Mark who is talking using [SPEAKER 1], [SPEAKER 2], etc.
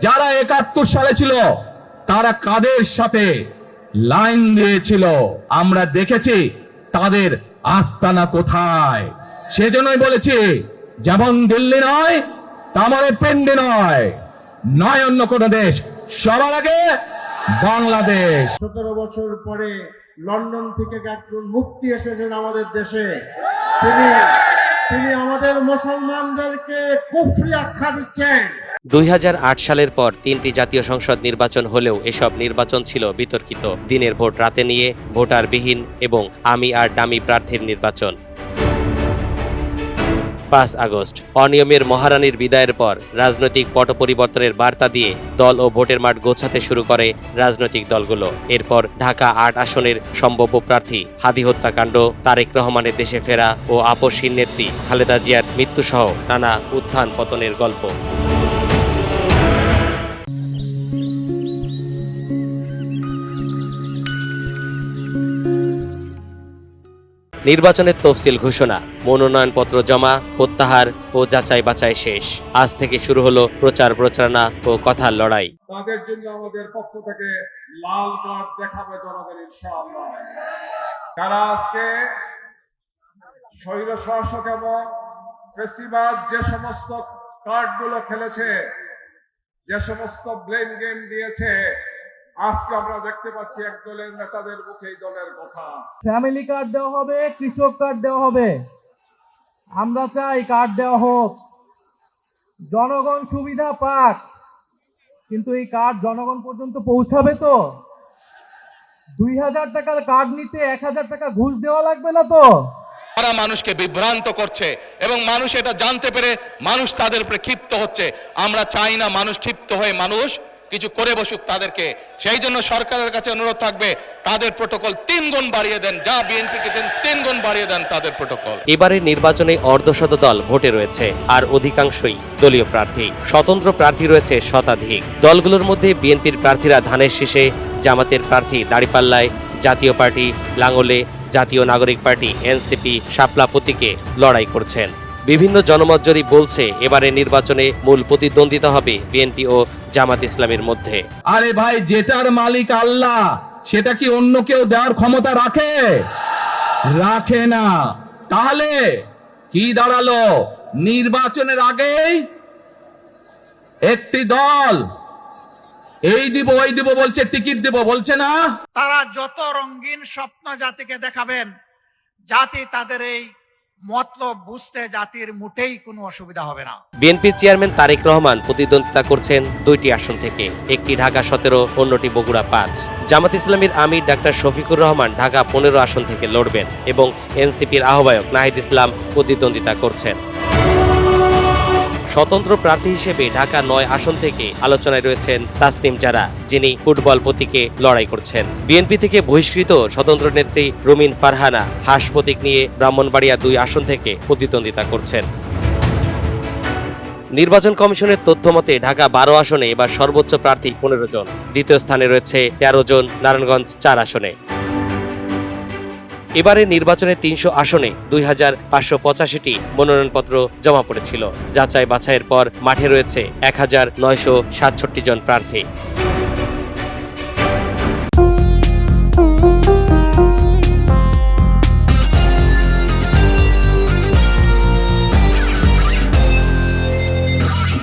[SPEAKER 1] যারা একাত্তর সালে ছিল, তারা কাদের সাথে লাইন দিয়েছিল? আমরা দেখেছি তাদের আস্তানা কোথায়। সেজন্যই বলেছি, যেমন দিল্লি নয়, তামরে পেন্ডে নয়। নয় অন্য কোনো দেশ। সবার আগে বাংলাদেশ।
[SPEAKER 2] সতেরো বছর পরে লন্ডন থেকে একজন মুক্তি এসেছেন আমাদের দেশে। তিনি তিনি আমাদের মুসলমানদেরকে কুফরি আখ্যা দিচ্ছেন।
[SPEAKER 3] দুই হাজার আট সালের পর তিনটি জাতীয় সংসদ নির্বাচন হলেও এসব নির্বাচন ছিল বিতর্কিত। দিনের ভোট রাতে নিয়ে ভোটারবিহীন এবং আমি আর ডামি প্রার্থীর নির্বাচন। পাঁচ আগস্ট, অনিয়মের মহারানীর বিদায়ের পর রাজনৈতিক পট পরিবর্তনের বার্তা দিয়ে দল ও ভোটের মাঠ গোছাতে শুরু করে রাজনৈতিক দলগুলো। এরপর ঢাকা আট আসনের সম্ভাব্য প্রার্থী হাদি হত্যাকাণ্ড, তারেক রহমানের দেশে ফেরা ও আপসহীন নেত্রী খালেদা জিয়ার মৃত্যুসহ নানা উত্থান পতনের গল্প। নির্বাচনের তফসিল ঘোষণা, মনোনয়নপত্র জমা, প্রত্যাহার ও যাচাই বাছাই শেষ। আজ থেকে শুরু হলো প্রচার প্রচারণা ও কথার লড়াই।
[SPEAKER 2] তাদের জন্য আমাদের পক্ষ থেকে লাল কার্ড দেখাবে জনগণ ইনশাআল্লাহ। যারা আজকে স্বৈর শাসক এবং ফেসিবাদ যে সমস্ত কার্ডগুলো খেলেছে, যে সমস্ত ব্লেম গেম দিয়েছে আজকে আমরা দেখতে পাচ্ছি এক দলের নেতাদের মুখে এই দলের কথা।
[SPEAKER 4] ফ্যামিলি কার্ড দেওয়া হবে কৃষক কার্ড দেওয়া হবে। আমরা চাই কার্ড দেওয়া হোক। জনগণ সুবিধা পাক। কিন্তু এই কার্ড জনগণ পর্যন্ত পৌঁছাবে তো? দুই হাজার টাকার কার্ড নিতে এক হাজার টাকা ঘুষ দেওয়া লাগবে না তো?
[SPEAKER 5] তারা মানুষকে বিভ্রান্ত করছে এবং মানুষ এটা জানতে পেরে মানুষ তাদের উপরে ক্ষিপ্ত হচ্ছে। আমরা চাই না মানুষ ক্ষিপ্ত হয়ে মানুষ কিছু করে বসুক তাদেরকে। সেই জন্য সরকারের কাছে অনুরোধ থাকবে, তাদের প্রোটোকল তিন গুণ বাড়িয়ে দেন, যা বিএনপিকে দেন তিন গুণ বাড়িয়ে দেন তাদের প্রোটোকল।
[SPEAKER 3] এবারের নির্বাচনে অর্ধশত দল ভোটে রয়েছে, আর অধিকাংশই দলীয় প্রার্থী। স্বতন্ত্র প্রার্থী রয়েছে শতাধিক। দলগুলোর মধ্যে বিএনপির প্রার্থীরা ধানের শীষে, জামাতের প্রার্থী দাড়িপাল্লায়, জাতীয় পার্টি লাঙ্গলে জাতীয় নাগরিক পার্টি এনসিপি শাপলা লড়াই করছেন। বিভিন্ন জনমত জরিপ বলছে এবারে নির্বাচনে মূল প্রতিদ্বন্দ্বিতা হবে বিএনপি ও জামাত ইসলামের মধ্যে।
[SPEAKER 1] আরে ভাই যেটার মালিক আল্লাহ সেটা কি অন্য কেউ দেওয়ার ক্ষমতা রাখে? রাখে না। তাহলে কি দাঁড়াল? নির্বাচনের আগেই একটি দল এই দিব ওই দিব বলছে টিকিট দিব বলছে না?
[SPEAKER 6] তারা যত রঙিন স্বপ্ন জাতিকে দেখাবেন জাতি তাদের এই মতলব বুঝতে জাতির মোটেই কোনো অসুবিধা হবে না।
[SPEAKER 3] বিএনপি চেয়ারম্যান তারেক রহমান প্রতিদ্বন্দ্বিতা করছেন দুইটি আসন থেকে, একটি ঢাকা সতেরো, অন্যটি বগুড়া পাঁচ। জামাত ইসলামীর আমির ডাক্তার শফিকুর রহমান ঢাকা পনেরো আসন থেকে লড়বেন এবং এনসিপির আহ্বায়ক নাহিদ ইসলাম প্রতিদ্বন্দ্বিতা করছেন। স্বতন্ত্র প্রার্থী হিসেবে ঢাকা নয় আসন থেকে আলোচনায় রয়েছেন তাসনিম জারা, যিনি ফুটবল প্রতীকে লড়াই করছেন। বিএনপি থেকে বহিষ্কৃত স্বতন্ত্র নেত্রী রুমিন ফারহানা হাঁস প্রতীক নিয়ে ব্রাহ্মণবাড়িয়া দুই আসন থেকে প্রতিদ্বন্দ্বিতা করছেন। নির্বাচন কমিশনের তথ্য মতে ঢাকা বারো আসনে এবার সর্বোচ্চ প্রার্থী পনেরো জন, দ্বিতীয় স্থানে রয়েছে তেরো জন নারায়ণগঞ্জ চার আসনে। এবারে নির্বাচনে তিনশো আসনে দুই হাজার পাঁচশো পঁচাশিটি মনোনয়নপত্র জমা পড়েছিল। যাচাই বাছাইয়ের পর মাঠে রয়েছে এক হাজার নয়শো সাতষট্টি জন প্রার্থী।